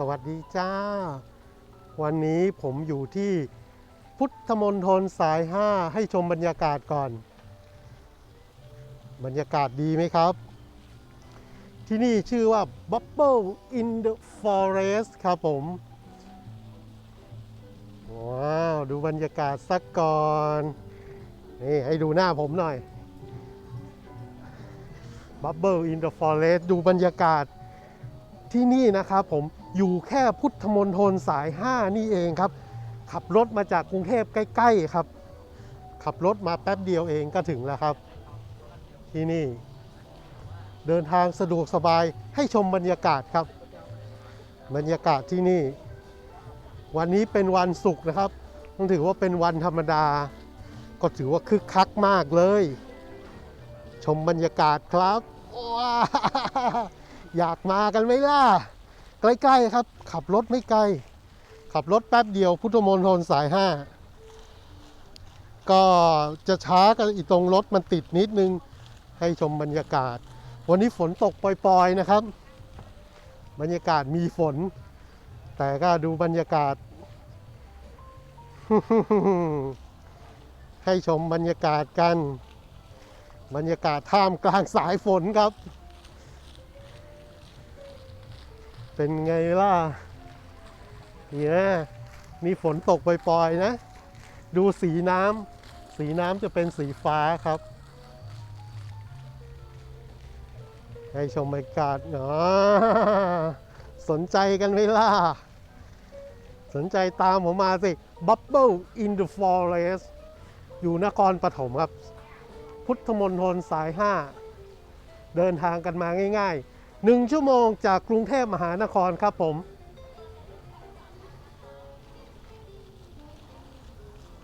สวัสดีจ้า วันนี้ผมอยู่ที่พุทธมณฑลสาย 5 ให้ชมบรรยากาศก่อน บรรยากาศดีไหมครับ ที่นี่ชื่อว่า Bubble in the Forest ครับผม ว้าว ดูบรรยากาศสักก่อน นี่ ให้ดูหน้าผมหน่อย Bubble in the Forest ดูบรรยากาศ ที่นี่นะครับผมอยู่แค่พุทธมณฑลสาย 5 นี่เองครับ ขับรถมาจากกรุงเทพใกล้ๆครับ ขับรถมาแป๊บเดียวเองก็ถึงแล้วครับ ที่นี่ เดินทางสะดวกสบายให้ชมบรรยากาศครับ บรรยากาศที่นี่ วันนี้เป็นวันศุกร์นะครับต้องถือว่าเป็นวันธรรมดา ก็ถือว่าคึกคักมากเลย ชมบรรยากาศครับว้า อยากมากันไหมล่ะ ใกล้ๆครับ ขับรถไม่ไกล ขับรถแป๊บเดียวพุทธมณฑลสาย 5 ก็จะช้ากันอีตรงรถมันติดนิดนึงให้ชมบรรยากาศ วันนี้ฝนตกปล่อยๆนะครับ บรรยากาศมีฝน แต่ก็ดูบรรยากาศ ให้ชมบรรยากาศกัน บรรยากาศท่ามกลางสายฝนครับ เป็นไงล่ะเนี่ยมีฝนตกปล่อยๆนะ ดูสีน้ำสีน้ำจะเป็นสีฟ้าครับ ให้ชมบรรยากาศเนาะสนใจกันไหมล่ะ สนใจตามผมมาสิ Bubble in the Forest อยู่นครปฐมครับ พุทธมณฑลสาย 5 เดินทางกันมาง่าย ๆ 1 ชั่วโมงจากกรุงเทพมหานครครับผม